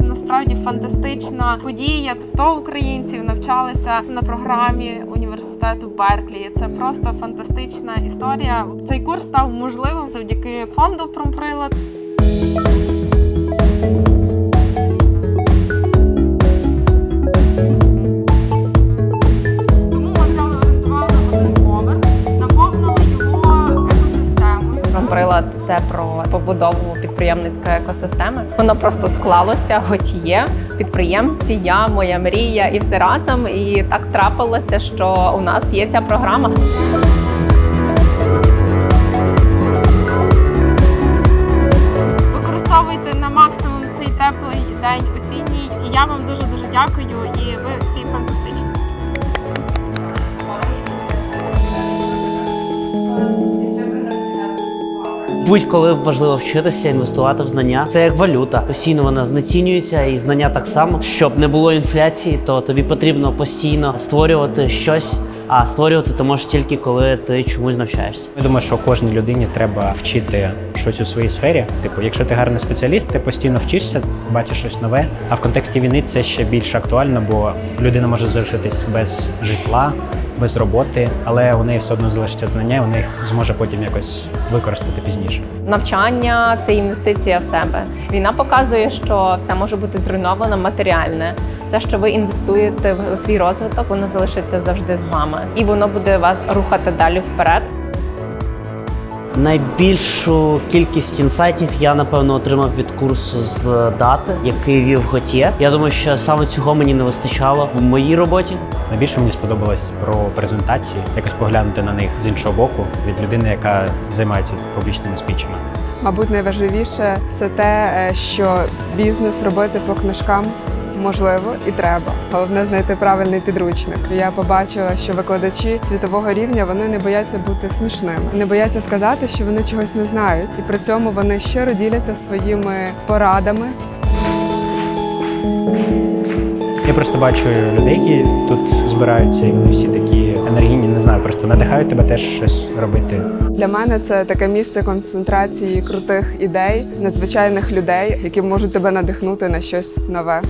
насправді фантастична подія. 100 українців навчалися на програмі університету Берклі. Це просто фантастична історія. Цей курс став можливим завдяки фонду Промприлад. Екосистемою. Це про побудову підприємницької екосистеми. Воно просто склалося, хоч є підприємці, я, моя мрія, і все разом. І так трапилося, що у нас є ця програма. Використовуйте на максимум цей теплий день осінній. І я вам дуже дуже дякую. І ви всі фантастичні. Будь-коли важливо вчитися, інвестувати в знання. Це як валюта. Постійно вона знецінюється, і знання так само. Щоб не було інфляції, то тобі потрібно постійно створювати щось. А створювати ти можеш тільки коли ти чомусь навчаєшся. Я думаю, що кожній людині треба вчити щось у своїй сфері. Типу, якщо ти гарний спеціаліст, ти постійно вчишся, бачиш щось нове. А в контексті війни це ще більш актуально, бо людина може залишитись без житла, без роботи, але у неї все одно залишиться знання, вона їх зможе потім якось використати пізніше. Навчання це інвестиція в себе. Війна показує, що все може бути зруйновано матеріальне. Все, що ви інвестуєте в свій розвиток, воно залишиться завжди з вами, і воно буде вас рухати далі вперед. Найбільшу кількість інсайтів я напевно отримав від курсу з дати, який вів Готє. Я думаю, що саме цього мені не вистачало в моїй роботі. Найбільше мені сподобалось про презентації, якось поглянути на них з іншого боку від людини, яка займається публічними спічами. Мабуть, найважливіше це те, е, що бізнес робити по книжкам можливо і треба. Головне знайти правильний підручник. Я побачила, що викладачі світового рівня вони не бояться бути смішними, не бояться сказати, що вони чогось не знають, і при цьому вони щиро діляться своїми порадами. Я просто бачу людей, які тут збираються, і вони всі такі енергійні, не знаю, просто надихають тебе теж щось робити. Для мене це таке місце концентрації крутих ідей, надзвичайних людей, які можуть тебе надихнути на щось нове.